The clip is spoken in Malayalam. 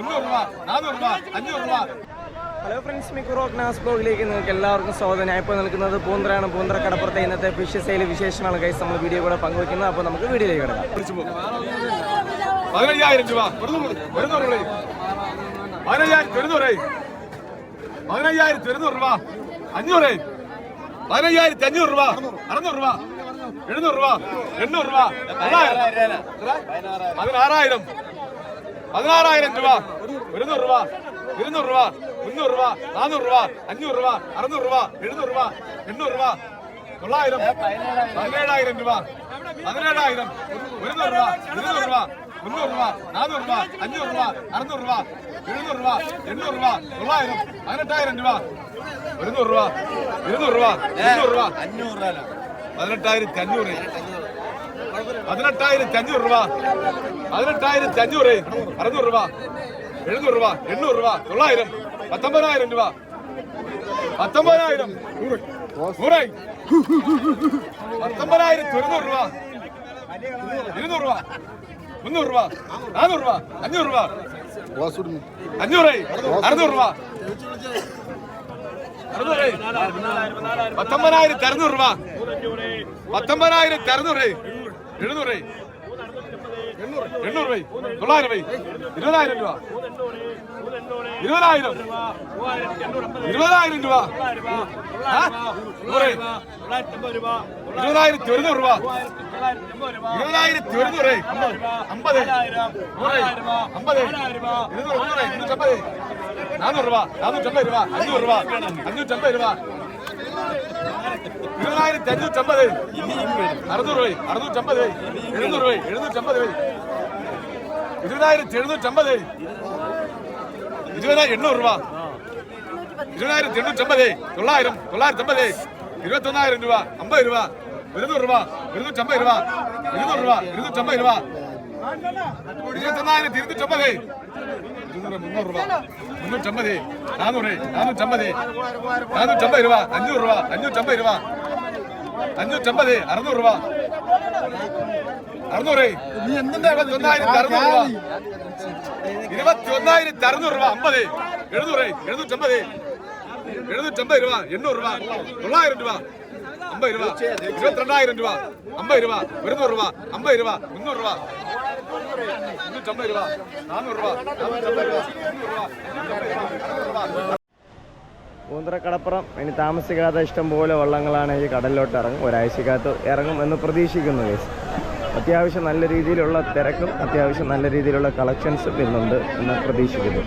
മുന്നൂറ് രൂപ നാനൂറ് രൂപ അഞ്ഞൂറ് രൂപ ഹലോ ഫ്രണ്ട്സ് മിക്കുറോ നാസ് ബ്ലോഗിലേക്ക് നിങ്ങൾക്ക് എല്ലാവർക്കും സ്വാഗതം. ഞാൻ ഇപ്പോൾ നിൽക്കുന്നത് പൂന്തറയാണ്. പൂന്തറ കടപ്പുറത്തെ ഇന്നത്തെ ഫിഷ് സെയിൽ വിശേഷമാണ് കൈസ് നമ്മൾ വീഡിയോ കൂടെ പങ്കുവയ്ക്കുന്നത് അപ്പോൾ നമുക്ക് വീഡിയോയിലേക്ക് കിടക്കാം. പതിനയ്യായിരം രൂപ. രൂപ പതിനയ്യായിരത്തി ഒരുന്നൂറ് പതിനയ്യായിരത്തി ഒരുന്നൂറ് രൂപ അഞ്ഞൂറ്. പതിനയ്യായിരത്തി അഞ്ഞൂറ് രൂപ. അറുന്നൂറ് രൂപ. എഴുന്നൂറ് രൂപ. എണ്ണൂറ് രൂപ? പതിനാറായിരം. പതിനാറായിരം രൂപ. ഒരുന്നൂറ് രൂപ. ഇരുന്നൂറ് രൂപ. മുന്നൂറ് രൂപ. നാനൂറ് രൂപ. അഞ്ഞൂറ് രൂപ. അറുന്നൂറ് രൂപ. എഴുന്നൂറ് രൂപ. എണ്ണൂറ് രൂപ. തൊള്ളായിരം. പതിനേഴായിരം രൂപ. പതിനേഴായിരം. ഒരുന്നൂറ് രൂപ. ഇരുന്നൂറ് രൂപ. മുന്നൂറ് രൂപ. നാനൂറ് രൂപ. അഞ്ഞൂറ് രൂപ. അറുന്നൂറ് രൂപ. എഴുന്നൂറ് രൂപ. എണ്ണൂറ് രൂപ. തൊള്ളായിരം. പതിനെട്ടായിരം രൂപ. ഒരുന്നൂറ് രൂപ. ഇരുന്നൂറ് രൂപ. അഞ്ഞൂറ് രൂപ പതിനെട്ടായിരത്തി അഞ്ഞൂറ്. പതിനെട്ടായിരത്തി അഞ്ഞൂറ് രൂപ. പതിനെട്ടായിരത്തി അഞ്ഞൂറ് അറുന്നൂറ് രൂപ. എഴുന്നൂറ് രൂപ എണ്ണൂറ് രൂപ തൊള്ളായിരം പത്തൊമ്പതിനായിരം രൂപ. പത്തൊമ്പതിനായിരം. പത്തൊമ്പതിനായിരത്തി ഒരുന്നൂറ് രൂപ. ഇരുന്നൂറ് രൂപ. മുന്നൂറ് രൂപ. നാനൂറ് രൂപ. അഞ്ഞൂറ് രൂപ. അഞ്ഞൂറ് അറുന്നൂറ് രൂപ. പത്തൊമ്പതിനായിരത്തി അറുന്നൂറ് രൂപ. പത്തൊമ്പതിനായിരത്തി അറുന്നൂറ് എഴുന്നൂറ് എണ്ണൂറ് രൂപ. തൊള്ളായിരം രൂപ. ഇരുപതായിരം രൂപ. ഇരുപതായിരം ഇരുപതായിരം രൂപ. ഇരുപതായിരത്തി ഒരുന്നൂറ് രൂപ. ഇരുപതായിരത്തി ഒരുന്നൂറ്. അമ്പത്. അമ്പത്. ഇരുന്നൂറ് ഇരുന്നൂറ്റമ്പത്. നാനൂറ് രൂപ. നാനൂറ്റമ്പത് രൂപ. അഞ്ഞൂറ് രൂപ. അഞ്ഞൂറ്റമ്പത് രൂപ. ഇരുപതായിരത്തി അഞ്ഞൂറ്റമ്പത് അറുന്നൂറ് രൂപ അറുന്നൂറ്റമ്പത്. എഴുന്നൂറ് രൂപ എഴുന്നൂറ്റമ്പത് ഇരുപതായിരത്തി എഴുന്നൂറ്റമ്പത് ഇരുപതായിരം എണ്ണൂറ് രൂപ. ഇരുപതായിരത്തി എണ്ണൂറ്റമ്പത് തൊള്ളായിരം. തൊള്ളായിരത്തി അമ്പത് ഇരുപത്തൊന്നായിരം രൂപ. അമ്പത് രൂപ. ഇരുന്നൂറ് രൂപ. ഇരുന്നൂറ്റമ്പത് രൂപ. ഇരുന്നൂറ് രൂപ. ഇരുന്നൂറ്റമ്പത് രൂപ. ഇരുപത്തൊന്നായിരത്തി ഇരുന്നൂറ്റമ്പത് ഇരുന്നൂറ് മുന്നൂറ് രൂപ മുന്നൂറ്റമ്പത് നാനൂറ് നാനൂറ്റമ്പത് നാനൂറ്റമ്പത് രൂപ അഞ്ഞൂറ് രൂപ അഞ്ഞൂറ്റമ്പത് രൂപ അഞ്ഞൂറ്റമ്പത് അറുന്നൂറ് രൂപ അറുന്നൂറ് ഇരുപത്തൊന്നായിരത്തി അറുന്നൂറ് രൂപ ഇരുപത്തി ഒന്നായിരത്തി അറുന്നൂറ് രൂപ അമ്പത് എഴുന്നൂറ് എഴുന്നൂറ്റമ്പത് എഴുന്നൂറ്റമ്പത് രൂപ എണ്ണൂറ് രൂപ തൊള്ളായിരം രൂപ അമ്പത് രൂപ ഇരുപത്തിരണ്ടായിരം രൂപ അമ്പത് രൂപ ഒരുന്നൂറ് രൂപ അമ്പത് രൂപ മുന്നൂറ് രൂപ മുന്നൂറ്റമ്പത് രൂപ നാനൂറ് അറുന്നൂറ് പൂന്തറ കടപ്പുറം ഇനി താമസിക്കാതെ ഇഷ്ടംപോലെ വള്ളങ്ങളാണ് ഈ കടലിലോട്ട് ഇറങ്ങും. ഒരാഴ്ചക്കകത്ത് ഇറങ്ങും എന്ന് പ്രതീക്ഷിക്കുന്നു ഗൈസ് അത്യാവശ്യം നല്ല രീതിയിലുള്ള തിരക്കും അത്യാവശ്യം നല്ല രീതിയിലുള്ള കളക്ഷൻസും ഇന്നുണ്ട് എന്ന് പ്രതീക്ഷിക്കുന്നു.